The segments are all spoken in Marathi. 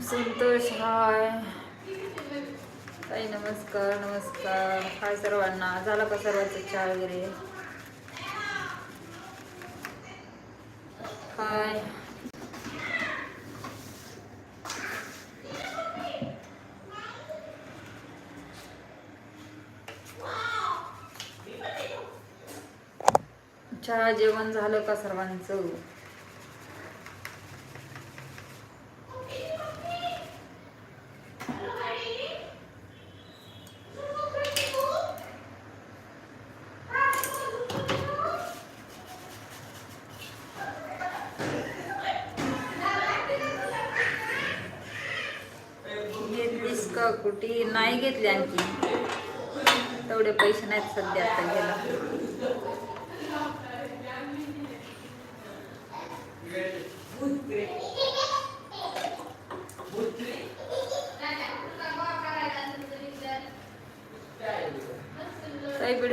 संतोष हाय. ताई नमस्कार नमस्कार. हाय सर्वांना. झाला का सर्वांचा चहा वगैरे? हाय. चहा जेवण झालं का सर्वांचं? स्कूटी कुठे नाही घेतली आणखी. तेवढे पैसे नाहीत सध्या आता गेला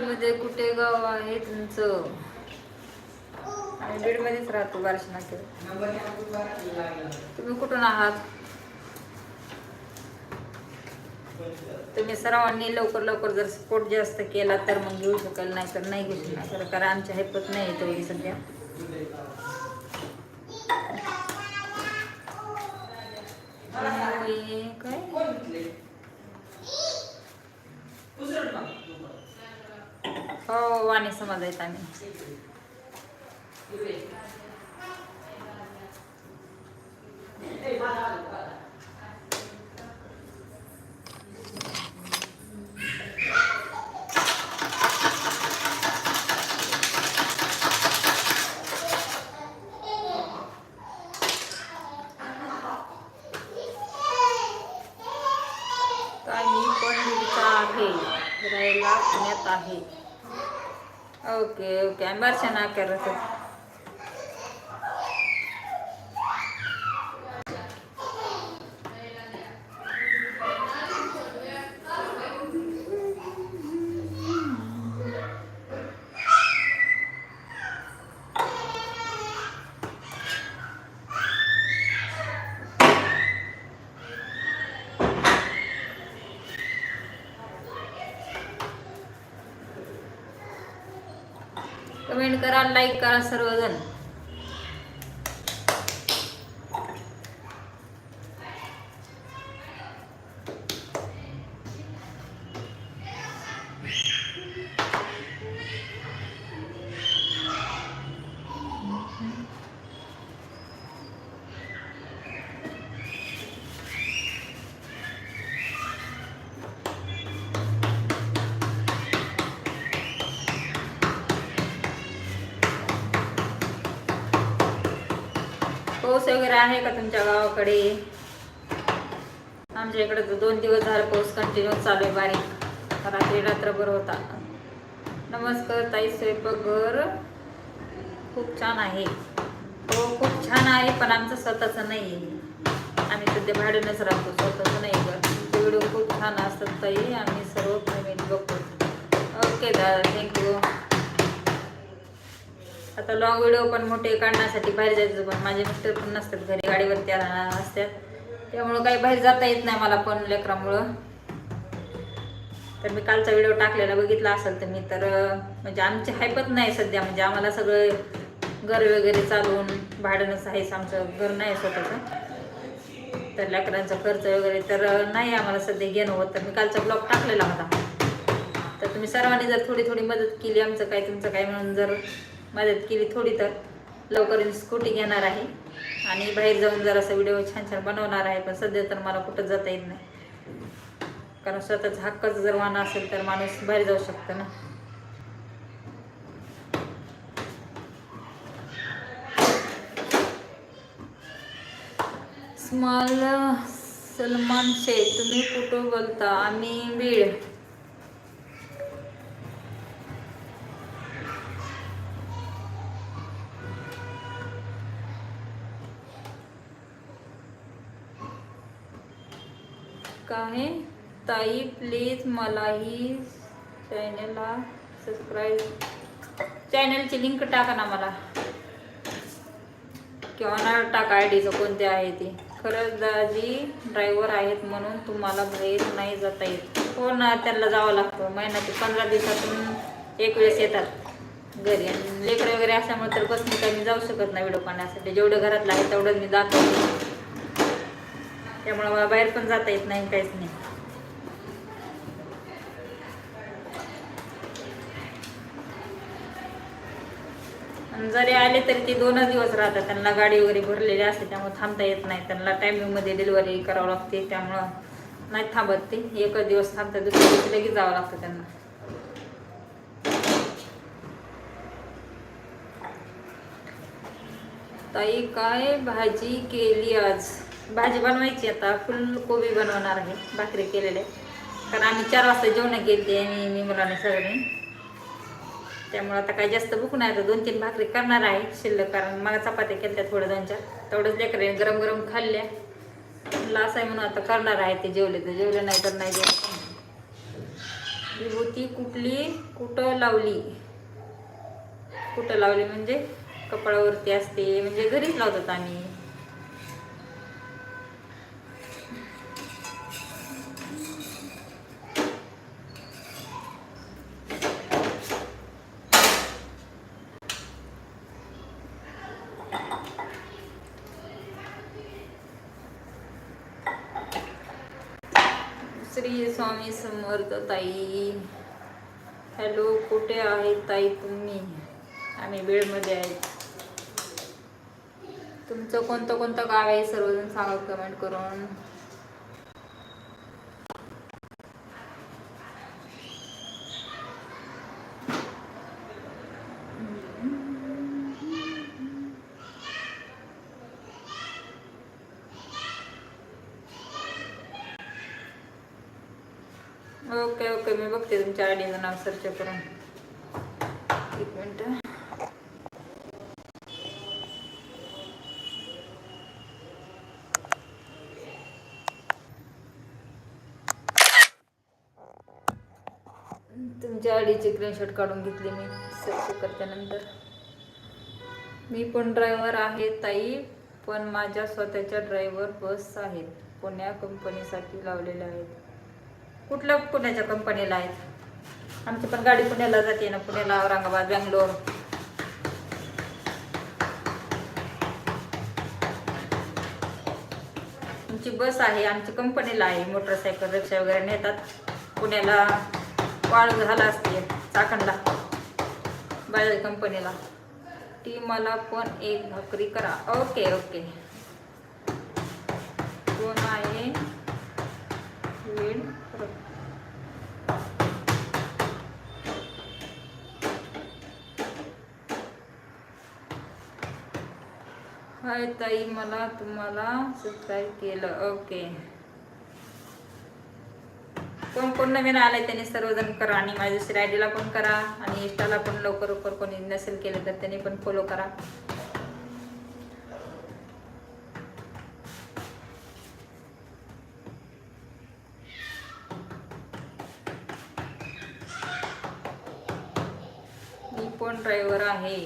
मध्ये कुठे गाव आहे तुमचं? आम्ही बीडमध्येच राहतो बार्शी तुम्ही कुठून आहात? तुम्ही सर्वांनी लवकर लवकर जर सपोर्ट जास्त केला तर मग घेऊ शकेल नाही तर नाही घेऊ शकणार. कारण आमच्या हेपत नाही आहे तेवढी सध्या. काय? हो वाणी समाज आहेत आम्ही काही पण मुलगा आहे राहायला पुण्यात आहे ओके ओके आम्ही कमेंट करा लाईक करा सर्वजण. पाऊस वगैरे आहे का तुमच्या गावाकडे? आमच्या इकडे तर दोन दिवस झाला पाऊस कंटिन्यू चालू आहे बारीक. रात्री रात्रभर होता. नमस्कार ताई स्वयंपाकघर खूप छान आहे. हो खूप छान आहे पण आमचं स्वतःचं नाही आहे आम्ही सध्या भाड्यानंच राहतो स्वतःचं नाही घर. तुमचे व्हिडिओ खूप छान असतात ताई आम्ही सर्व फॅमिली बघतो. ओके दादा थँक्यू आता लॉंग व्हिडिओ पण मोठे काढण्यासाठी बाहेर जायचं पण माझे मिस्टर पण नसतात घरी गाडीवरती आ- असतात त्यामुळं काही बाहेर जाता येत नाही मला पण लेकरामुळं. तर मी कालचा व्हिडिओ टाकलेला बघितला असेल तर मी तर म्हणजे आमची हायपत नाही सध्या म्हणजे आम्हाला सगळं घर वगैरे चालवून भाड्यानंच आहेच आमचं घर नाही स्वतःचं. तर लेकरांचा खर्च वगैरे तर नाही आम्हाला सध्या घेणं होत तर मी कालचा ब्लॉग टाकलेला होता. तर तुम्ही सर्वांनी जर थोडी थोडी मदत केली आमचं काय तुमचं काय म्हणून जर मदत केली थोडी तर. लवकर स्कूटी घेणार आहे. आणि बाहेर जाऊन जर असं व्हिडिओ छान छान बनवणार आहे पण सध्या तर मला कुठं जाता येत नाही. कारण स्वतःचा हक्कच जर वाहन असेल तर माणूस बाहेर जाऊ शकतो ना. स्मॉल सलमान शेख तुम्ही कुठं बोलता? आम्ही बीड. ताई प्लीज मलाही चॅनलला सबस्क्राईब चॅनलची लिंक टाका ना मला. किंवा ना टाका आय डीचं कोणते आहे ते. खरंच दाजी ड्रायव्हर आहेत म्हणून तुम्हाला बाहेर नाही जाता येत. हो ना त्यांना जावं लागतं. महिन्यात पंधरा दिवसातून एक वेळेस येतात. घरी. आणि लेकरं वगैरे असल्यामुळे तर बस मी काही मी जाऊ शकत नाही व्हिडिओ पाहण्यासाठी. जेवढं घरातलं आहे तेवढंच मी दाखवते त्यामुळे मला बाहेर पण जाता येत नाही काहीच नाही. आणि जरी आले तरी ते दोनच दिवस राहतात. त्यांना गाडी वगैरे भरलेली असते त्यामुळे थांबता येत नाही. त्यांना टायमिंगमध्ये डिलिव्हरी करावं लागते त्यामुळं नाही थांबत ते. एकच दिवस थांबतात दुसऱ्या दिवशी लगेच जावं लागतं त्यांना. ताई काय भाजी केली आज? भाजी बनवायची आता. फुलकोबी बनवणार आहे भाकरी केलेले कारण आम्ही चार वाजता जेवण केली आणि मी मुलाने सगळ्यांनी. त्यामुळे आता काही जास्त भूक नाही आता दोन तीन भाकरी करणार आहे शिल्लक कारण मला चपात्या केल्या थोड्या दोन चार तेवढंच लेकरे गरम गरम खाल्ल्या. म्हटलं असं आहे म्हणून आता करणार आहे ते जेवले तर जेवले नाही तर नाही विभूती कुठली? कुठं लावली? कुठं लावली म्हणजे? कपाळावरती असते म्हणजे घरीच लावतात आम्ही. श्री स्वामी समर्थ ताई. हॅलो कुठे आहे ताई तुम्ही? आम्ही वेळमध्ये आहेत तुमचं कोणतं कोणतं गाव आहे? सर्वजण सांगा कमेंट करून. ओके ओके मी बघते तुमच्या आयडीचं नाव सर्च करून. एक मिनिट. तुमच्या आयडीचे स्क्रीनशॉट काढून घेतले मी सर्च करत्यानंतर मी पण ड्रायव्हर आहे ताई पण माझ्या स्वतःच्या ड्रायव्हर बस आहेत. पुण्या कंपनीसाठी लावलेल्या आहेत. कुठल्या पुण्याच्या कंपनीला आहेत? आमची पण गाडी पुण्याला जाते ना पुण्याला औरंगाबाद बँगलोर. आमची बस आहे आमची कंपनीला आहे. मोटरसायकल रिक्षा वगैरे नेतात. पुण्याला वाळू झाला असते चाकणला. बाळ कंपनीला ती मला पण एक भाकरी करा. Okay okay. कोण आहे? वीण हाय ताई मला तुम्हाला सबस्क्राईब केलं. ओके कोण कोण नवीन आलंय त्यांनी सर्वजण करा आणि माझ्या दुसऱ्या आयडीला पण करा आणि इंस्टाला पण लवकर लवकर कोणी नसेल केलं तर त्यांनी पण फॉलो करा मी पण ड्रायव्हर आहे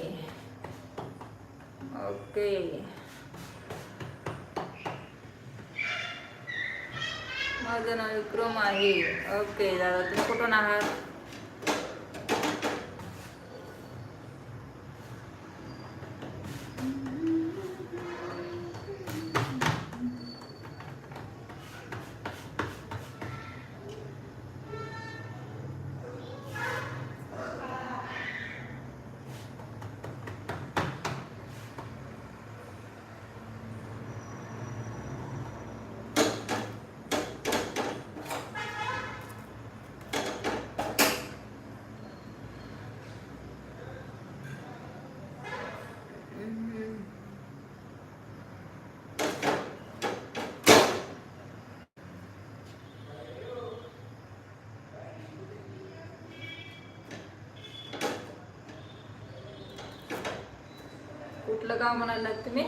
ओके माझं नाव विक्रम आहे ओके दादा तुम्ही कुठून आहात कुठलं गाव म्हणाला तुम्ही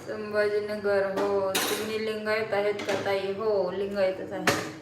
संभाजीनगर हो तुम्ही लिंगायत आहेत का ताई? हो लिंगायतच आहे.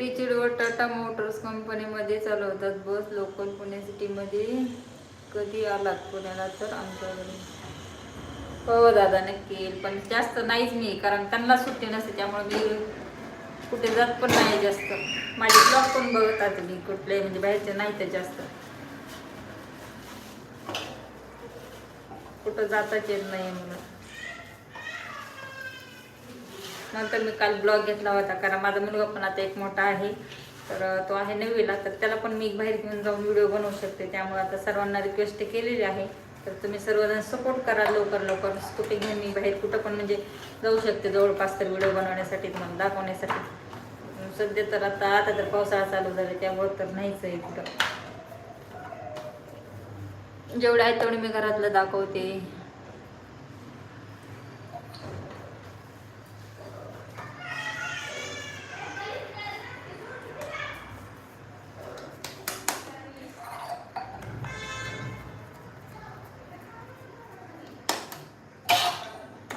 पिंपरी चिडवड टाटा मोटर्स कंपनीमध्ये चालवतात. बस लोकल पुणे सिटीमध्ये कधी आलात? पुण्याला तर आमच्याकडे. हो दादा नक्की. येईल पण जास्त नाहीच मी कारण त्यांना सुट्टी नसते त्यामुळे मी कुठे जात पण नाही जास्त. माझे ब्लॉग पण बघतात मी कुठले म्हणजे बाहेरचे नाही ते जास्त. कुठं जाताच येत नाही म्हणून. नंतर मी काल ब्लॉग घेतला होता कारण माझा मुलगा पण आता एक मोठा आहे तर तो आहे नववीला तर त्याला पण मी बाहेर घेऊन जाऊन व्हिडिओ बनवू शकते. त्यामुळे आता सर्वांना रिक्वेस्ट केलेली आहे. तर तुम्ही सर्वजण सपोर्ट करा लवकर लवकर. स्कूटी घेऊन मी बाहेर कुठं पण म्हणजे जाऊ शकते. जवळपास तर व्हिडिओ बनवण्यासाठी तुम्हाला दाखवण्यासाठी. सध्या तर आता आता तर पावसाळा चालू झाला त्यामुळे तर नाहीच आहे कुठं. जेवढे आहे तेवढे मी घरातलं दाखवते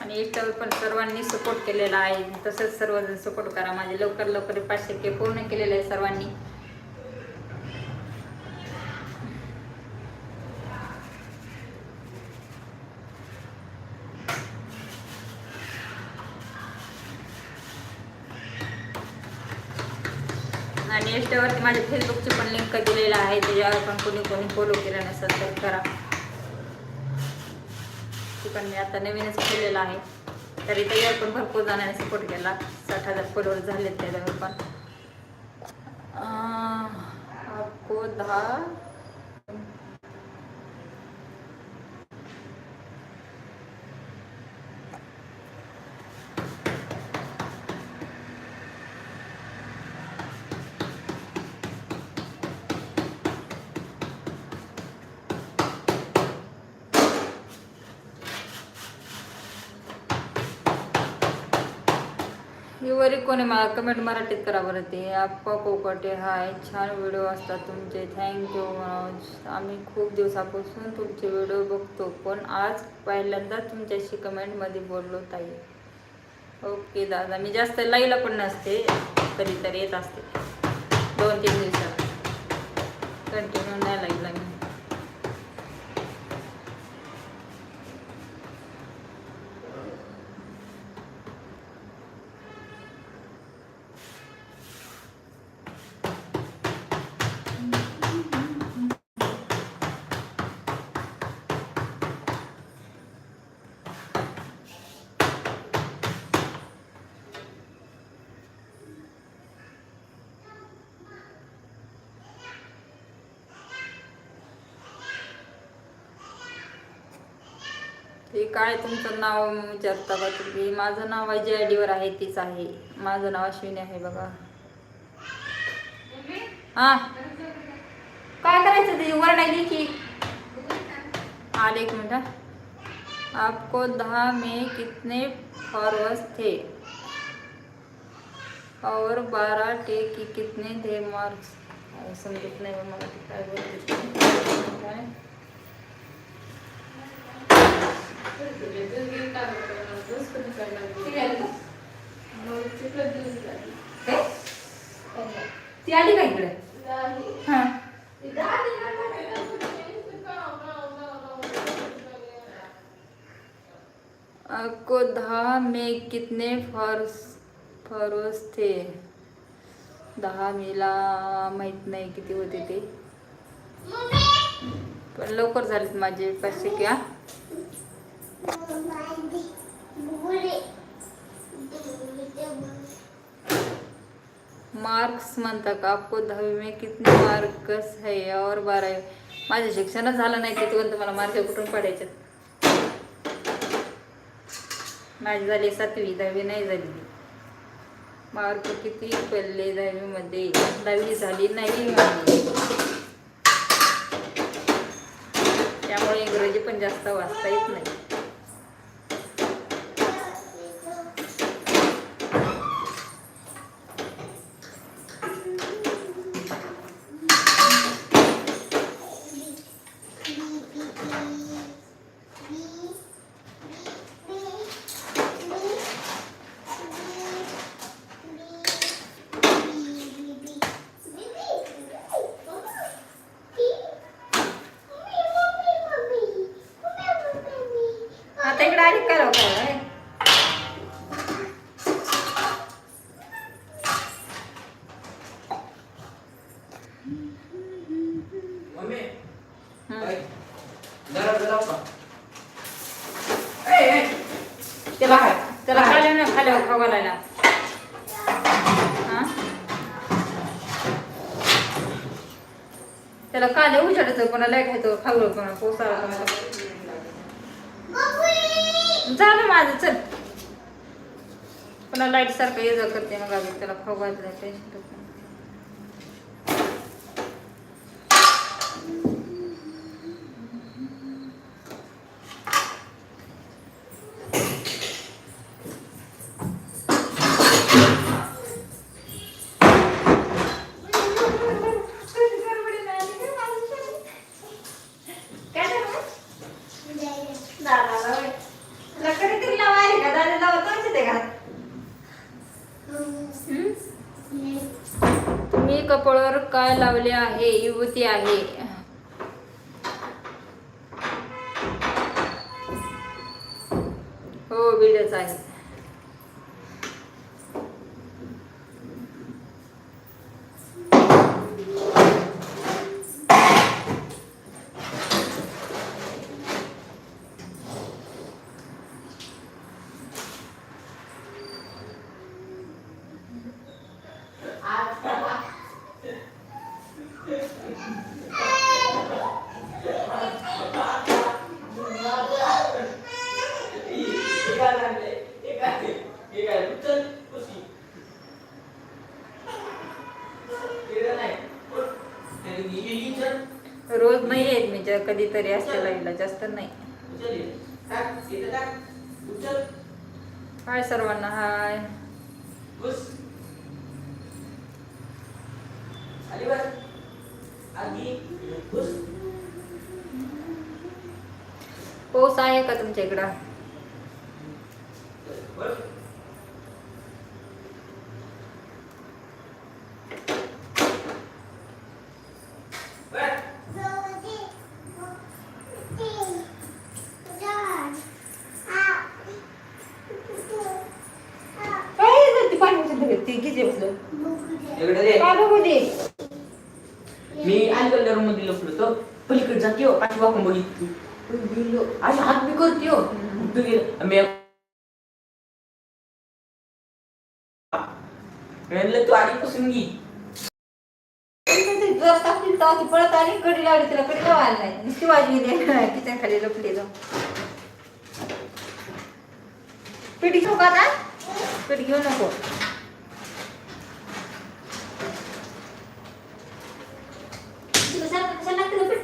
आणि इंस्टावर पण सर्वांनी सपोर्ट केलेला आहे. तसंच सर्वजण सपोर्ट करा. माझे लवकर लवकर पाचशे के पूर्ण केलेले आहे सर्वांनी. आणि इंस्टावरती माझ्या फेसबुकची पण लिंक दिलेला आहे. त्याच्यावर पण कोणी कोणी फॉलो केला नसेल तर करा. ती पण मी आता नवीनच केलेलं आहे. तरी त्याच्यावर पण भरपूर जणांनी सपोर्ट केला. साठ हजार फॉलोअर झालेत त्याच्यावर पण. दहा तरी कोणी मला कमेंट मराठीत करा बरं ते. आप्पा कोकटे हाय. छान व्हिडिओ असतात तुमचे. Thank you Manoj. आम्ही खूप दिवसापासून तुमचे व्हिडिओ बघतो. पण आज पहिल्यांदा तुमच्याशी कमेंटमध्ये बोललो ताई. ओके दादा. मी जास्त लाईला पण नसते. कधीतरी येत असते. दोन तीन दिवसात. कंटिन्यू नाही लाईला मी हे काय तुमचं नाव विचारता का तुम्ही? माझं नाव आहे जे आय डीवर आहे तीच आहे. माझं नाव अश्विनी आहे बघा. हा. काय करायचं ते? वर नाही की आले एक मिनिट आपको दहा में कितने फॉरवर्स थे? और बारह टे की कितने थे मार्क्स समजत नाही मला काय बोलते काय ती आली का इकडे? हा. आपको दहा में कितने फर्स फरोस थे? दहा मेला माहीत नाही किती होते ते. पण लवकर झालेत माझे पैसे क्या? मार्क्स म्हणता का आपको दहावी में कितने मार्क्स है? और बारावी माझं शिक्षणच झालं नाही की? पण तुम्हाला मार्क कुठून पडायचे? माझी झाली सातवी दहावी नाही झाली. मार्क किती पडले दहावीमध्ये? दहावी झाली नाही माझी त्यामुळे इंग्रजी पण जास्त वाचता येत नाही आता इकडे आली का लवकर मम्मी हं. ऐक. जरा जरा का ए ए त्याला काय त्याला खाली ना खाली खाऊ घालायला हा? त्याला काले उछाडायचं कोणाला खायचं खाऊ कोणा पोसाला कोणाला झालं माझं चल पुन्हा लाइट सारखं ये करते मग आम्ही त्याला खाऊ घातलं टेन्शन काय झालं? दादाला होय. तुला कधीतरी लावायला का? दादा लावत नव्हते ते घरात. हं? तुम्ही कपाळावर काय लावले आहे युवती आहे हो बीडच आहे हे काय लागलंय? हे काय? हे काय? उचल, पुसी. इकडं नाही. उठ. आणि ही- ही- ही उचल. येत मी कधीतरी असते लाईव्हला जास्त नाही उचल. टाक. इथं टाक. उचल. हाय सर्वांना हाय पुस. बस. पाऊस आहे का तुमच्या इकडं. बस. काय झालं ते पाणी उचललं का? ते गिजे बसलं इकडे दे. बघू दे मी अलीकडल्या रूममध्ये लपलो तो पलीकडे जाते हो पाठी वाकून बघितली गेलो. अशी हात बी करते हो. कुठं गेलं मी म्हणलं तू आधीपासून घे. होती पळत आली कडी लावली तिला कडी लावायला नाही नुसती वाजवी दे किचन खाली लपली जाऊ पीठ घेऊ का आता? पीठ घेऊ नको. se la.